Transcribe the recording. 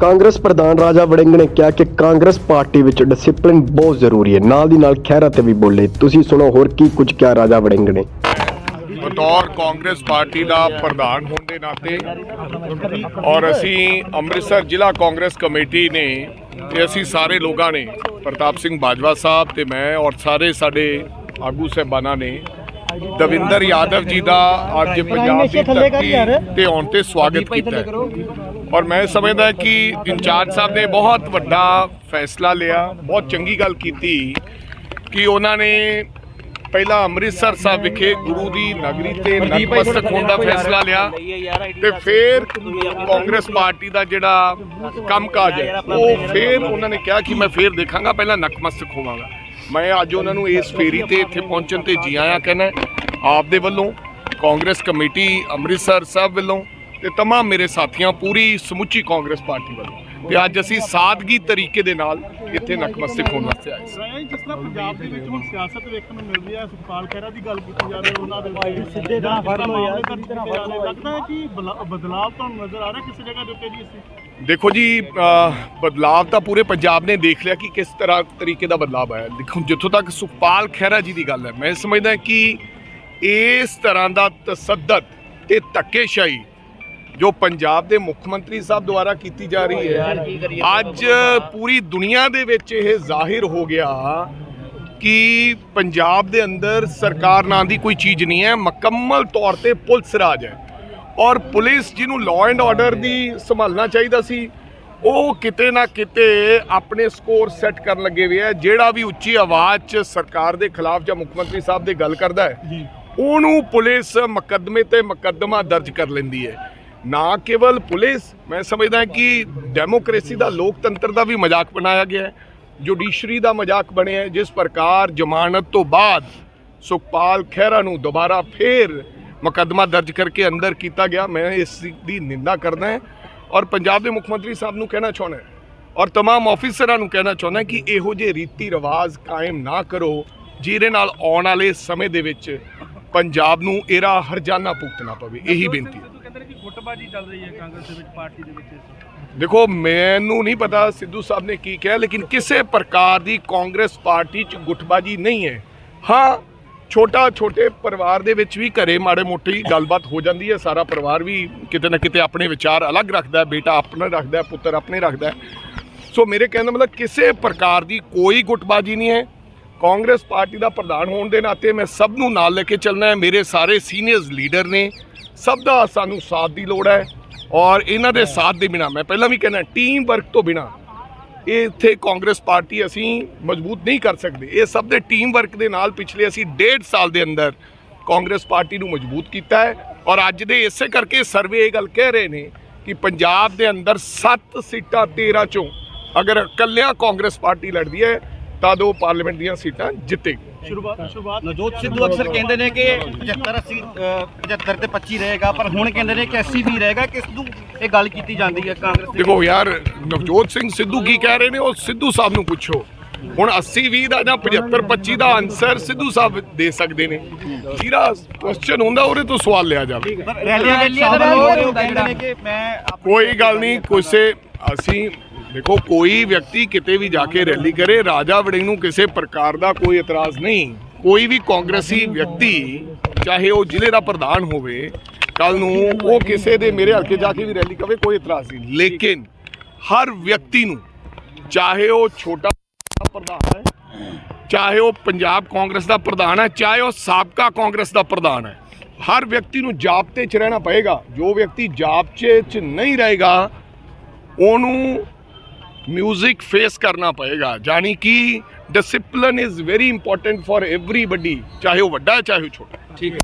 ਕਾਂਗਰਸ ਪ੍ਰਧਾਨ ਰਾਜਾ ਵੜਿੰਗ ਨੇ ਕਿਹਾ ਕਿ ਕਾਂਗਰਸ ਪਾਰਟੀ ਵਿੱਚ ਡਿਸਪਲਿਨ ਬਹੁਤ ਜ਼ਰੂਰੀ ਹੈ। ਨਾਲ ਦੀ ਨਾਲ ਖਹਿਰਾ ਤੇ ਵੀ ਬੋਲੇ। ਤੁਸੀਂ ਸੁਣੋ, ਹੋਰ ਕੀ ਕੁਝ ਕਿਹਾ ਰਾਜਾ ਵੜਿੰਗ ਨੇ? ਬਤੌਰ ਕਾਂਗਰਸ ਪਾਰਟੀ ਦਾ ਪ੍ਰਧਾਨ ਹੋਣ ਦੇ ਨਾਤੇ ਔਰ ਅਸੀਂ ਅੰਮ੍ਰਿਤਸਰ ਜ਼ਿਲ੍ਹਾ ਕਾਂਗਰਸ ਕਮੇਟੀ ਨੇ ਤੇ ਅਸੀਂ ਸਾਰੇ ਲੋਕਾਂ ਨੇ, ਪ੍ਰਤਾਪ ਸਿੰਘ ਬਾਜਵਾ ਸਾਹਿਬ ਤੇ ਮੈਂ ਔਰ ਸਾਰੇ ਸਾਡੇ ਆਗੂ ਸਹਿਬਾਨਾਂ ਨੇ ਦਵਿੰਦਰ ਯਾਦਵ ਜੀ ਦਾ ਅੱਜ ਪੰਜਾਬ ਦੀ ਧਰਤੀ ਤੇ ਆਉਣ ਤੇ ਸਵਾਗਤ ਕੀਤਾ ਹੈ। ਔਰ ਮੈਂ ਸਮਝਦਾ ਕਿ ਇੰਚਾਰਜ ਸਾਹਿਬ ਨੇ ਬਹੁਤ ਵੱਡਾ ਫੈਸਲਾ ਲਿਆ ਬਹੁਤ ਚੰਗੀ ਗੱਲ ਕੀਤੀ ਕਿ ਉਹਨਾਂ ਨੇ ਪਹਿਲਾਂ ਅੰਮ੍ਰਿਤਸਰ ਸਾਹਿਬ ਵਿਖੇ ਗੁਰੂ ਦੀ ਨਗਰੀ ਤੇ ਨਤਮਸਤਕ ਹੋਣ ਦਾ ਫੈਸਲਾ ਲਿਆ ਤੇ ਫਿਰ ਕਾਂਗਰਸ ਪਾਰਟੀ ਦਾ ਜਿਹੜਾ ਕੰਮਕਾਜ ਹੈ ਉਹ ਫਿਰ ਉਹਨਾਂ ਨੇ ਕਿਹਾ ਕਿ ਮੈਂ ਫਿਰ ਦੇਖਾਂਗਾ ਪਹਿਲਾਂ ਨਤਮਸਤਕ ਹੋਵਾਂਗਾ। ਮੈਂ ਅੱਜ ਉਹਨਾਂ ਨੂੰ ਇਸ ਫੇਰੀ ਤੇ ਇੱਥੇ ਪਹੁੰਚਣ ਤੇ ਜੀ ਆਇਆਂ ਕਹਿੰਦਾ ਆਪ ਦੇ ਵੱਲੋਂ ਕਾਂਗਰਸ ਕਮੇਟੀ ਅੰਮ੍ਰਿਤਸਰ ਸਾਹਿਬ ਵੱਲੋਂ ਤੇ तमाम ਮੇਰੇ ਸਾਥੀਆਂ ਪੂਰੀ ਸਮੁੱਚੀ ਕਾਂਗਰਸ ਪਾਰਟੀ ਵੱਲੋਂ ਤੇ ਅੱਜ ਅਸੀਂ ਸਾਦਗੀ ਤਰੀਕੇ ਦੇ ਨਾਲ ਇੱਥੇ ਨਤਮਸਤਕ ਹੋਣ ਵਾਸਤੇ ਆਏ ਸੀ। ਰਾਏ ਜਿਸ ਤਰ੍ਹਾਂ ਪੰਜਾਬ ਦੇ ਵਿੱਚ ਹੁਣ ਸਿਆਸਤ ਵੇਖਣ ਨੂੰ ਮਿਲ ਰਹੀ ਹੈ ਸੁਖਪਾਲ ਖਹਿਰਾ ਦੀ ਗੱਲ ਕੀਤੀ ਜਾਵੇ ਉਹਨਾਂ ਦੇ ਉੱਤੇ ਸਿੱਧੇ ਦਾ ਫੜ ਲੋ ਯਾਰ ਲੱਗਦਾ ਹੈ ਕਿ ਬਲਾ- ਬਦਲਾਵ ਤੁਹਾਨੂੰ ਨਜ਼ਰ ਆ ਰਿਹਾ ਕਿਸੇ ਜਗ੍ਹਾ ਦੇ ਉੱਤੇ ਜੀ ਇਸ ਦੇਖੋ ਜੀ ਬਦਲਾਵ ਤਾਂ ਪੂਰੇ ਪੰਜਾਬ ਨੇ ਦੇਖ ਲਿਆ ਕਿ ਕਿਸ ਤਰ੍ਹਾਂ ਤਰੀਕੇ ਦਾ ਬਦਲਾਵ ਆਇਆ। ਦੇਖੋ ਜਿੱਥੋਂ ਤੱਕ ਸੁਖਪਾਲ ਖਹਿਰਾ ਜੀ ਦੀ ਗੱਲ ਹੈ ਮੈਂ ਸਮਝਦਾ ਕਿ ਇਸ ਤਰ੍ਹਾਂ ਦਾ ਤਸੱਦਦ ਤੇ ਧੱਕੇਸ਼ਾਹੀ ਜੋ ਪੰਜਾਬ ਦੇ ਮੁੱਖ ਮੰਤਰੀ ਸਾਹਿਬ ਦੁਆਰਾ ਕੀਤੀ ਜਾ ਰਹੀ ਹੈ ਅੱਜ ਪੂਰੀ ਦੁਨੀਆ ਦੇ ਵਿੱਚ ਇਹ ਜ਼ਾਹਿਰ ਹੋ ਗਿਆ ਕਿ ਪੰਜਾਬ ਦੇ ਅੰਦਰ ਸਰਕਾਰ ਨਾਂ ਦੀ ਕੋਈ ਚੀਜ਼ ਨਹੀਂ ਹੈ ਮੁਕੰਮਲ ਤੌਰ ਤੇ ਪੁਲਿਸ ਰਾਜ ਹੈ। ਔਰ ਪੁਲਿਸ ਜਿਹਨੂੰ ਲਾਅ ਐਂਡ ਆਰਡਰ ਦੀ ਸੰਭਾਲਣਾ ਚਾਹੀਦਾ ਸੀ ਉਹ ਕਿਤੇ ਨਾ ਕਿਤੇ ਆਪਣੇ ਸਕੋਰ ਸੈੱਟ ਕਰਨ ਲੱਗੇ ਹੋਏ ਆ ਜਿਹੜਾ ਵੀ ਉੱਚੀ ਆਵਾਜ਼ 'ਚ ਸਰਕਾਰ ਦੇ ਖਿਲਾਫ ਜਾਂ ਮੁੱਖ ਮੰਤਰੀ ਸਾਹਿਬ ਦੇ ਗੱਲ ਕਰਦਾ ਹੈ ਉਹਨੂੰ ਪੁਲਿਸ ਮੁਕੱਦਮੇ ਤੇ ਮੁਕੱਦਮਾ ਦਰਜ ਕਰ ਲੈਂਦੀ ਹੈ। ਨਾ ਕੇਵਲ ਪੁਲਿਸ ਮੈਂ ਸਮਝਦਾ ਕਿ ਡੈਮੋਕ੍ਰੇਸੀ ਦਾ ਲੋਕਤੰਤਰ ਦਾ ਵੀ ਮਜ਼ਾਕ ਬਣਾਇਆ ਗਿਆ ਹੈ ਜੁਡੀਸ਼ਰੀ ਦਾ ਮਜ਼ਾਕ ਬਣਿਆ ਹੈ ਜਿਸ ਪ੍ਰਕਾਰ ਜ਼ਮਾਨਤ ਤੋਂ ਬਾਅਦ ਸੁਖਪਾਲ ਖਹਿਰਾ ਨੂੰ ਦੁਬਾਰਾ ਫੇਰ ਮੁਕੱਦਮਾ ਦਰਜ ਕਰਕੇ ਅੰਦਰ ਕੀਤਾ ਗਿਆ ਮੈਂ ਇਸ ਦੀ ਨਿੰਦਾ ਕਰਦਾ ਹਾਂ ਔਰ ਪੰਜਾਬ ਦੇ ਮੁੱਖ ਮੰਤਰੀ ਸਾਹਿਬ ਨੂੰ ਕਹਿਣਾ ਚਾਹੁੰਦਾ ਹਾਂ ਔਰ तमाम ਆਫੀਸਰਾਂ ਨੂੰ ਕਹਿਣਾ ਚਾਹੁੰਦਾ ਕਿ ਇਹੋ ਜਿਹੇ ਰੀਤੀ ਰਿਵਾਜ ਕਾਇਮ ਨਾ ਕਰੋ ਜਿਹਦੇ ਨਾਲ ਆਉਣ ਵਾਲੇ ਸਮੇਂ ਦੇ ਵਿੱਚ ਪੰਜਾਬ ਨੂੰ ਇਹਦਾ ਹਰਜਾਨਾ ਭੁਗਤਣਾ ਪਵੇ ਇਹੀ ਬੇਨਤੀ ਹੈ ਕਹਿੰਦੇ ਕਿ ਗੁੱਟਬਾਜੀ ਚੱਲ ਰਹੀ ਹੈ ਕਾਂਗਰਸ ਦੇ ਵਿੱਚ, ਪਾਰਟੀ ਦੇ ਵਿੱਚ ਦੇਖੋ, ਮੈਨੂੰ ਨਹੀਂ ਪਤਾ ਸਿੱਧੂ ਸਾਹਿਬ ਨੇ ਕੀ ਕਿਹਾ, ਲੇਕਿਨ ਕਿਸੇ ਪ੍ਰਕਾਰ ਦੀ ਕਾਂਗਰਸ ਪਾਰਟੀ 'ਚ ਗੁੱਟਬਾਜੀ ਨਹੀਂ ਹੈ। ਹਾਂ ਛੋਟਾ ਛੋਟੇ ਪਰਿਵਾਰ ਦੇ ਵਿੱਚ ਵੀ ਘਰੇ ਮਾੜੇ ਮੋਟੀ ਗੱਲਬਾਤ ਹੋ ਜਾਂਦੀ ਹੈ, ਸਾਰਾ ਪਰਿਵਾਰ ਵੀ ਕਿਤੇ ਨਾ ਕਿਤੇ ਆਪਣੇ ਵਿਚਾਰ ਅਲੱਗ ਰੱਖਦਾ ਹੈ, ਬੇਟਾ ਆਪਣਾ ਰੱਖਦਾ ਹੈ, ਪੁੱਤਰ ਆਪਣੇ ਰੱਖਦਾ ਹੈ। ਸੋ ਮੇਰੇ ਕਹਿਣ ਦਾ ਮਤਲਬ ਕਿਸੇ ਪ੍ਰਕਾਰ ਦੀ ਕੋਈ ਗੁੱਟਬਾਜੀ ਨਹੀਂ ਹੈ। ਕਾਂਗਰਸ ਪਾਰਟੀ ਦਾ ਪ੍ਰਧਾਨ ਹੋਣ ਦੇ ਨਾਤੇ ਮੈਂ ਸਭ ਨੂੰ ਨਾਲ ਲੈ ਕੇ ਚੱਲਣਾ ਹੈ, ਮੇਰੇ ਸਾਰੇ ਸੀਨੀਅਰਸ ਲੀਡਰ ਨੇ ਸਭ ਦਾ ਸਾਨੂੰ ਸਾਥ ਦੀ ਲੋੜ ਹੈ ਔਰ ਇਹਨਾਂ ਦੇ ਸਾਥ ਦੇ ਬਿਨਾ, ਮੈਂ ਪਹਿਲਾਂ ਵੀ ਕਹਿੰਦਾ ਟੀਮ ਵਰਕ ਤੋਂ ਬਿਨਾ ਇਹ ਇੱਥੇ ਕਾਂਗਰਸ ਪਾਰਟੀ ਅਸੀਂ ਮਜ਼ਬੂਤ ਨਹੀਂ ਕਰ ਸਕਦੇ। ਇਹ ਸਭ ਦੇ ਟੀਮ ਵਰਕ ਦੇ ਨਾਲ ਪਿਛਲੇ ਅਸੀਂ ਡੇਢ ਸਾਲ ਦੇ ਅੰਦਰ ਕਾਂਗਰਸ ਪਾਰਟੀ ਨੂੰ ਮਜ਼ਬੂਤ ਕੀਤਾ ਹੈ ਔਰ ਅੱਜ ਦੇ ਇਸੇ ਕਰਕੇ ਸਰਵੇ ਇਹ ਗੱਲ ਕਹਿ ਰਹੇ ਨੇ ਕਿ ਪੰਜਾਬ ਦੇ ਅੰਦਰ 7 ਸੀਟਾਂ 13 ਚੋਂ ਅਗਰ ਇਕੱਲਿਆਂ ਕਾਂਗਰਸ ਪਾਰਟੀ ਲੜਦੀ ਹੈ ਤਾਂ ਉਹ ਪਾਰਲੀਮੈਂਟ ਦੀਆਂ ਸੀਟਾਂ ਜਿੱਤੇਗੀ। ਸ਼ੁਰੂਆਤ ਨਵਜੋਤ ਸਿੱਧੂ ਅਕਸਰ ਕਹਿੰਦੇ ਨੇ ਕਿ 75 80 ਅ, 75 ਤੇ 25 ਰਹੇਗਾ ਪਰ ਹੁਣ ਕਹਿੰਦੇ ਨੇ ਕਿ 80 ਵੀ ਰਹੇਗਾ ਕਿਸ ਨੂੰ ਇਹ ਗੱਲ ਕੀਤੀ ਜਾਂਦੀ ਹੈ ਕਾਂਗਰਸ ਦੇ ਦੇਖੋ ਯਾਰ ਨਵਜੋਤ ਸਿੰਘ ਸਿੱਧੂ ਕੀ ਕਹਿ ਰਹੇ ਨੇ? ਉਹ ਸਿੱਧੂ ਸਾਹਿਬ ਨੂੰ ਪੁੱਛੋ। ਹੁਣ 80 20 ਦਾ ਜਾਂ 75 25 ਦਾ ਆਨਸਰ ਸਿੱਧੂ ਸਾਹਿਬ ਦੇ ਸਕਦੇ ਨੇ। ਜਿਹੜਾ ਕੁਐਸਚਨ ਹੁੰਦਾ ਉਹਦੇ ਤੋਂ ਸਵਾਲ ਲਿਆ ਜਾਵੇ। ਕੋਈ ਗੱਲ ਨਹੀਂ ਕਿਸੇ ਅਸੀਂ ਦੇਖੋ, ਕੋਈ ਵਿਅਕਤੀ ਕਿਤੇ ਵੀ ਜਾ ਕੇ ਰੈਲੀ ਕਰੇ, ਰਾਜਾ ਵੜਿੰਗ ਨੂੰ ਕਿਸੇ ਪ੍ਰਕਾਰ ਦਾ ਕੋਈ ਇਤਰਾਜ਼ ਨਹੀਂ। ਕੋਈ ਵੀ ਕਾਂਗਰਸੀ ਵਿਅਕਤੀ, ਚਾਹੇ ਉਹ ਜ਼ਿਲ੍ਹੇ ਦਾ ਪ੍ਰਧਾਨ ਹੋਵੇ ਕੱਲ ਨੂੰ ਉਹ ਕਿਸੇ ਦੇ ਮੇਰੇ ਹਲਕੇ ਜਾ ਕੇ ਵੀ ਰੈਲੀ ਕਰੇ ਕੋਈ ਇਤਰਾਜ਼ ਨਹੀਂ। ਲੇਕਿਨ ਹਰ ਵਿਅਕਤੀ ਨੂੰ, ਚਾਹੇ ਉਹ ਛੋਟਾ ਪ੍ਰਧਾਨ ਹੈ, ਚਾਹੇ ਉਹ ਪੰਜਾਬ ਕਾਂਗਰਸ ਦਾ ਪ੍ਰਧਾਨ ਹੈ, ਚਾਹੇ ਉਹ ਸਾਬਕਾ ਕਾਂਗਰਸ ਦਾ ਪ੍ਰਧਾਨ ਹੈ, ਹਰ ਵਿਅਕਤੀ ਨੂੰ ਜਾਬਤੇ 'ਚ ਰਹਿਣਾ ਪਏਗਾ। ਜੋ ਵਿਅਕਤੀ ਜਾਬਤੇ 'ਚ ਨਹੀਂ ਰਹੇਗਾ, ਉਹਨੂੰ म्यूज़िक फेस करना ਪਏਗਾ। ਜਾਨੀ ਕਿ discipline is very important for everybody ਚਾਹੇ ਉਹ ਵੱਡਾ ਚਾਹੇ ਉਹ ਛੋਟਾ ਠੀਕ ਹੈ।